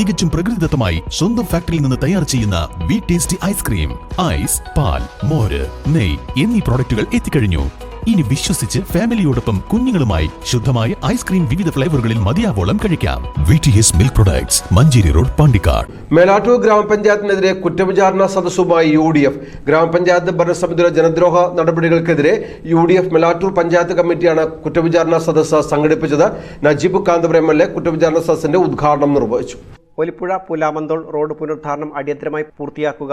തികച്ചും പ്രകൃതിദത്തമായി സ്വന്തം ഫാക്ടറിയിൽ നിന്ന് തയ്യാർ ചെയ്യുന്ന വി ടേസ്റ്റി ഐസ്ക്രീം ഐസ് പാൽ മോര് നെയ് എന്നീ പ്രോഡക്റ്റുകൾ എത്തിക്കഴിഞ്ഞു. ഇനി വിശ്വസിച്ച് ഫാമിലിയോടൊപ്പം കുഞ്ഞുങ്ങളുമായി ശുദ്ധമായ ഐസ്ക്രീം വിവിധ ഫ്ലേവറുകളിൽ മതിയാവോളം കഴിക്കാം. V milk products Manjeri road Pandikkad. Melattur ഗ്രാമപഞ്ചായത്തിനെതിരെ കുറ്റവിചാരണ സദസ്സുമായി യു ഡി എഫ്. ഗ്രാമപഞ്ചായത്ത് ഭരണസമിതിയുടെ ജനദ്രോഹ നടപടികൾക്കെതിരെ U D F Melattur panchayat കമ്മിറ്റിയാണ് കുറ്റവിചാരണ സദസ്സ് സംഘടിപ്പിച്ചത്. Najeeb Kanthapuram M L A കുറ്റവിചാരണ സദസ്സിന്റെ ഉദ്ഘാടനം നിർവഹിച്ചു. ഒലിപ്പുഴ പുലാമന്തോൾ റോഡ് പുനരുദ്ധാരണം അടിയന്തരമായി പൂർത്തിയാക്കുക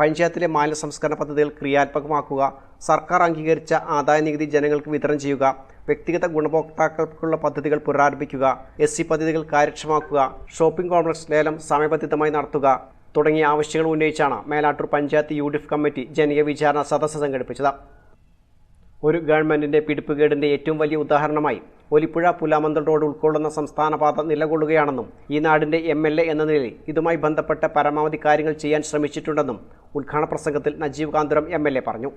പഞ്ചായത്തിലെ മാലിന്യ സംസ്കരണ പദ്ധതികൾ ക്രിയാത്മകമാക്കുക സർക്കാർ അംഗീകരിച്ച ആദായ നികുതി ജനങ്ങൾക്ക് വിതരണം ചെയ്യുക വ്യക്തിഗത ഗുണഭോക്താക്കൾക്കുള്ള പദ്ധതികൾ പുനരാരംഭിക്കുക എസ് സി പദ്ധതികൾ കാര്യക്ഷമമാക്കുക ഷോപ്പിംഗ് കോംപ്ലക്സ് ലേലം സമയബന്ധിതമായി നടത്തുക തുടങ്ങിയ ആവശ്യങ്ങൾ ഉന്നയിച്ചാണ് മേലാട്ടൂർ പഞ്ചായത്ത് യു കമ്മിറ്റി ജനകീയ വിചാരണ സദസ്സ് സംഘടിപ്പിച്ചത്. ഒരു ഗവൺമെന്റിന്റെ പിടിപ്പുകേടിന്റെ ഏറ്റവും വലിയ ഉദാഹരണമായി ഒലിപ്പുഴ പുലാമന്തൽ റോഡ് ഉൾക്കൊള്ളുന്ന സംസ്ഥാന പാത നിലകൊള്ളുകയാണെന്നും ഈ നാടിന്റെ എം എൽ എ എന്ന നിലയിൽ ഇതുമായി ബന്ധപ്പെട്ട പരമാവധി കാര്യങ്ങൾ ചെയ്യാൻ ശ്രമിച്ചിട്ടുണ്ടെന്നും ഉദ്ഘാടന പ്രസംഗത്തിൽ Najeeb Kanthapuram M L A പറഞ്ഞു.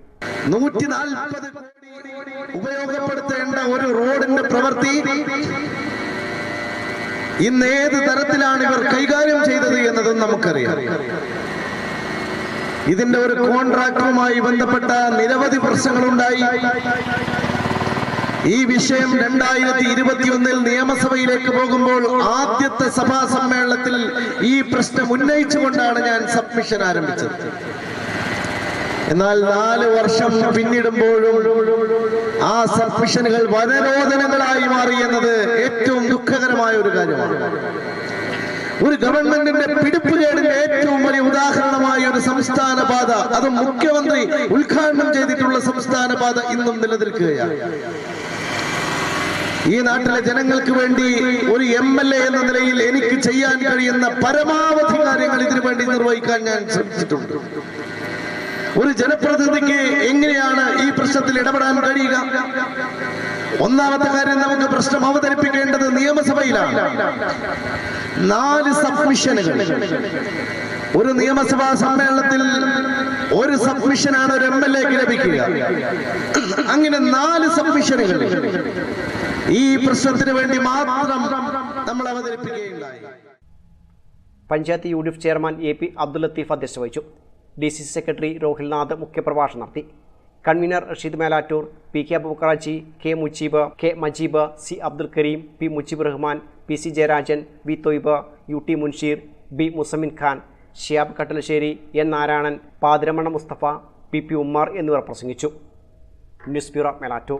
ഉപയോഗപ്പെടുത്തേണ്ട ഒരു റോഡിന്റെ പ്രവൃത്തി ഇന്ന് ഏത് തരത്തിലാണ് ഇവർ കൈകാര്യം ചെയ്തത് എന്നതും നമുക്കറിയാം. ഇതിന്റെ ഒരു കോൺട്രാക്ടറുമായി ബന്ധപ്പെട്ട നിരവധി പ്രശ്നങ്ങളുണ്ടായി. ഈ വിഷയം രണ്ടായിരത്തി ഇരുപത്തിയൊന്നിൽ നിയമസഭയിലേക്ക് പോകുമ്പോൾ ആദ്യത്തെ സഭാ സമ്മേളനത്തിൽ ഈ പ്രശ്നം ഉന്നയിച്ചുകൊണ്ടാണ് ഞാൻ സബ്മിഷൻ ആരംഭിച്ചത്. എന്നാൽ നാല് വർഷം പിന്നിടുമ്പോഴും ആ സബ്മിഷനുകൾ വനരോധനങ്ങളായി മാറി എന്നത് ഏറ്റവും ദുഃഖകരമായ ഒരു കാര്യമാണ്. ഒരു ഗവൺമെന്റിന്റെ പിടിപ്പുകേടിന്റെ ഏറ്റവും വലിയ ഉദാഹരണമായ ഒരു സംസ്ഥാന പാത അത് മുഖ്യമന്ത്രി ഉദ്ഘാടനം ചെയ്തിട്ടുള്ള സംസ്ഥാന പാത ഇന്നും നിലനിൽക്കുകയാണ്. ഈ നാട്ടിലെ ജനങ്ങൾക്ക് വേണ്ടി ഒരു എം എൽ എ എന്ന നിലയിൽ എനിക്ക് ചെയ്യാൻ കഴിയുന്ന പരമാവധി കാര്യങ്ങൾ ഇതിനു വേണ്ടി നിർവഹിക്കാൻ ഞാൻ ശ്രമിച്ചിട്ടുണ്ട്. ഒരു ജനപ്രതിനിധിക്ക് എങ്ങനെയാണ് ഈ പ്രശ്നത്തിൽ ഇടപെടാൻ കഴിയുക? ഒന്നാമത്തെ കാര്യം നമുക്ക് പ്രശ്നം അവതരിപ്പിക്കേണ്ടത് നിയമസഭയിലാണ്. നാല് സബ്മിഷനുകൾ. ഒരു നിയമസഭാ സമ്മേളനത്തിൽ ഒരു സബ്മിഷനാണ് ഒരു എം എൽ എക്ക് ലഭിക്കുക. അങ്ങനെ നാല് സബ്മിഷനുകൾ. ഈ പ്രശ്നത്തിന് വേണ്ടി മാത്രം നമ്മൾ അവതരിപ്പിക്കുകയുണ്ടായി. Panchayat U D F chairman A P Abdul Latheef അധ്യക്ഷത വഹിച്ചു. D C C secretary Rohilnath മുഖ്യപ്രഭാഷണം നടത്തി. Convener Rasheed Melattur P K Abukkarachi K Mujeeb K Majeeb C Abdul Kareem P Mujeeb Rahman P C Jayarajan V Thoyyib U T Munsheer B Musamin Khan Shiyab Kattalassery N Narayanan Pathiramanna Musthafa P P Ummar എന്നിവർ പ്രസംഗിച്ചു. News bureau Melattur.